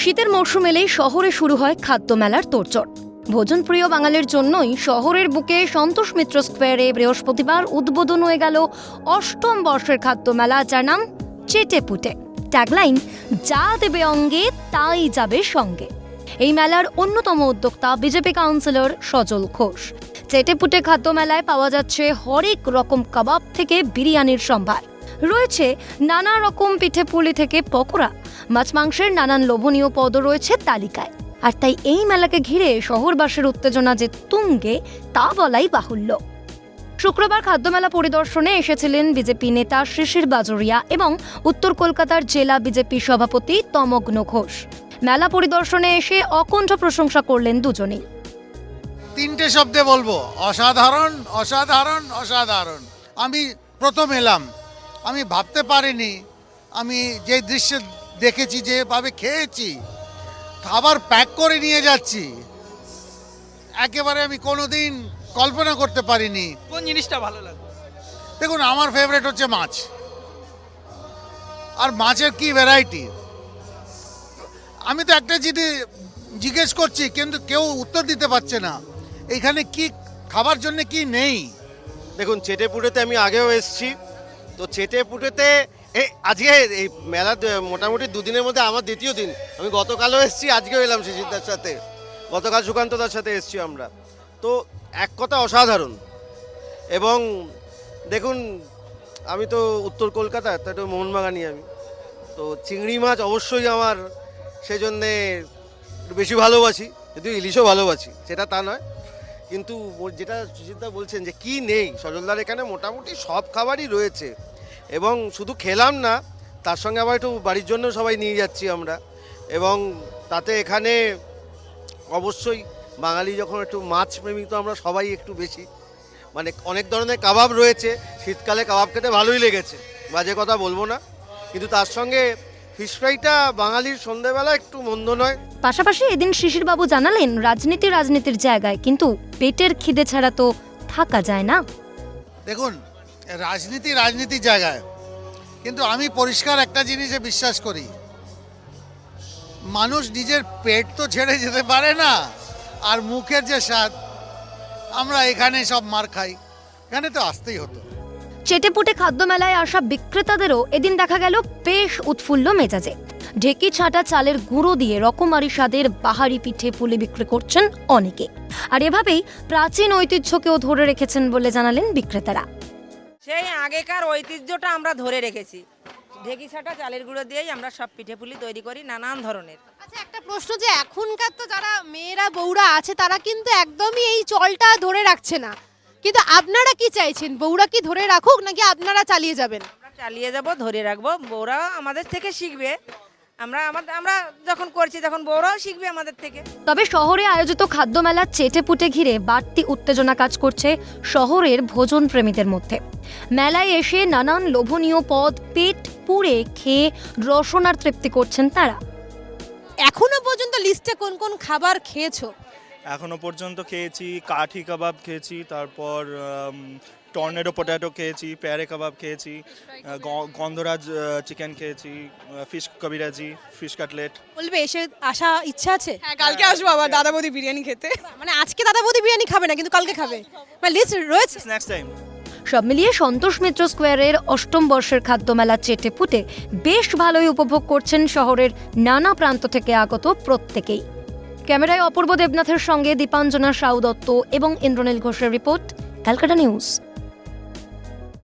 শীতের মরশুম এলেই শহরে শুরু হয় খাদ্য মেলার তোড়জোড় ভোজনপ্রিয় বাঙালির জন্যই শহরের বুকে সন্তোষ মিত্র স্কোয়ারে বৃহস্পতিবার উদ্বোধন হয়ে গেল অষ্টম বর্ষের খাদ্য মেলা যার নাম চেটে পুটে। ট্যাগলাইন যা দেবে অঙ্গে, তাই যাবে সঙ্গে এই মেলার অন্যতম উদ্যোক্তা বিজেপি কাউন্সিলর সজল ঘোষ। চেটেপুটে খাদ্য মেলায় পাওয়া যাচ্ছে হরেক রকম কাবাব থেকে বিরিয়ানির সম্ভার। রয়েছে নানা রকম পিঠে পুলি থেকে পকোড়া, মাছ মাংসের নানান লোভনীয় পদও রয়েছে তালিকায়। আর তাই এই মেলাকে ঘিরে শহরবাসীর উত্তেজনা যে তুঙ্গে, তা বলাই বাহুল্য। শুক্রবার খাদ্যমেলা পরিদর্শনে এসেছিলেন বিজেপি নেতা শিশির বাজরিয়া এবং উত্তর কলকাতার জেলা বিজেপি সভাপতি তমগ্ন ঘোষ। মেলা পরিদর্শনে এসে অকণ্ঠ প্রশংসা করলেন দুজনেই। তিনটে শব্দে বলব, অসাধারণ অসাধারণ অসাধারণ। আমি প্রথম এলাম। আমি ভাবতে পারিনি। আমি যে দৃশ্য দেখেছি যেভাবে খেয়েছি খাবার প্যাক করে নিয়ে যাচ্ছি একেবারে আমি কোনোদিন কল্পনা করতে পারিনি। কোন জিনিসটা ভালো লাগে? দেখুন আমার ফেভারিট হচ্ছে মাছ। আর মাছের কি ভ্যারাইটি আমি তো একটা জিনিস জিজ্ঞেস করছি কিন্তু কেউ উত্তর দিতে পারছে না। এখানে কি খাবার জন্য কি নেই? দেখুন চেটেপুটেতে আমি আগেও এসেছি। তো চেটেপুটেতে এই আজকে এই মেলা মোটামুটি দুদিনের মধ্যে আমার দ্বিতীয় দিন। আমি গতকালও এসেছি, আজকেও এলাম শিশিরদার সাথে। গতকাল সুকান্তদার সাথে এসেছি আমরা। তো এক কথা অসাধারণ। এবং দেখুন, আমি তো উত্তর কলকাতা, তো একটু মোহনবাগানি আমি। তো চিংড়ি মাছ অবশ্যই আমার সেই জন্যে বেশি ভালোবাসি যদিও ইলিশও ভালোবাসি, সেটা তা নয়। কিন্তু যেটা সুজিতদা বলছেন যে, কি নেই? সজলদার এখানে মোটামুটি সব খাবারই রয়েছে। এবং শুধু খেলাম না তার সঙ্গে আবার একটু বাড়ির জন্য সবাই নিয়ে যাচ্ছি আমরা। এবং তাতে এখানে অবশ্যই বাঙালি যখন একটু মাছ প্রেমিক তো আমরা সবাই একটু বেশি। মানে অনেক ধরনের কাবাব রয়েছে শীতকালে কাবাব খেতে ভালোই লেগেছে বাজে কথা বলব না। কিন্তু তার সঙ্গে ফিশ ফ্রাইটা বাঙালির সন্ধেবেলা একটু মন্দ নয়। পাশাপাশি এদিন শিশিরবাবু জানালেন রাজনীতি রাজনীতির জায়গায় কিন্তু পেটের খিদে ছাড়া তো থাকা যায় না। দেখুন রাজনীতি রাজনীতির জায়গায়। কিন্তু আমি পরিষ্কার একটা জিনিসে বিশ্বাস করি। মানুষ নিজের পেট তো ছেড়ে যেতে পারে না, আর মুখের যে স্বাদ, আমরা এখানে সব মার খাই। এখানে তো আসতেই হতো। চেটেপুটে খাদ্য মেলায় আসা বিক্রেতাদেরও এদিন দেখা গেল বেশ উৎফুল্ল মেজাজে। ঢেকি ছাঁটা চালের গুঁড়ো দিয়ে রকমারি স্বাদের বাহারি পিঠে পুলি বিক্রি করছেন অনেকে। আর এভাবেই প্রাচীন ঐতিহ্যকেও ধরে রেখেছেন বলে জানালেন বিক্রেতারা। সেই আগেকার ঐতিহ্যটা আমরা ধরে রেখেছি। ঢেকি ছাটা চালের গুঁড়ো দিয়েই আমরা সব পিঠে পুলি তৈরি করি নানান ধরনের। আচ্ছা একটা প্রশ্ন যে এখনকার তো যারা মেয়েরা বউরা আছে তারা কিন্তু একদমই এই চলটা ধরে রাখছে না। কিন্তু আপনারা কি চাইছেন? বউরা কি ধরে রাখুক নাকি আপনারা চালিয়ে যাবেন? আমরা চালিয়ে যাব ধরে রাখব। বউরা আমাদের থেকে শিখবে। আমরা আমাদের আমরা যখন করছি তখন বউরাও শিখবে আমাদের থেকে। তবে শহরে আয়োজিত খাদ্য মেলা চেটেপুটে ঘিরে বাড়তি উত্তেজনা কাজ করছে শহরের ভোজন প্রেমীদের মধ্যে। মেলায় এসে নানান লোভনীয় পদ পেট পুড়ে খেয়ে রসনার তৃপ্তি করছেন তারা। এখনও পর্যন্ত লিস্টে কোন কোন খাবার খেয়েছো? এখনও পর্যন্ত খেয়েছি কাঠি কাবাব খেয়েছি তারপর টর্নেডো পটেটো খেয়েছি প্যারে কাবাব খেয়েছি গন্ধরাজ চিকেন খেয়েছি ফিশ কবিরাজি ফিশ কাটলেট বলবে এসে আসা ইচ্ছা আছে? হ্যাঁ কালকে আসব আবার দাদা বৌদি বিরিয়ানি খেতে। মানে আজকে দাদা বৌদি বিরিয়ানি খাবে না কিন্তু কালকে খাবে। মানে লিস্ট রয়েছে। নেক্সট টাইম সব মিলিয়ে সন্তোষ মিত্র স্কোয়ারের অষ্টম বর্ষের খাদ্য মেলা চেটে পুটে বেশ ভালোই উপভোগ করছেন শহরের নানা প্রান্ত থেকে আগত প্রত্যেকেই। ক্যামেরায় অপূর্ব দেবনাথের সঙ্গে দীপাঞ্জনা সাউ দত্ত এবং ইন্দ্রনীল ঘোষের রিপোর্ট ক্যালকাটা নিউজ।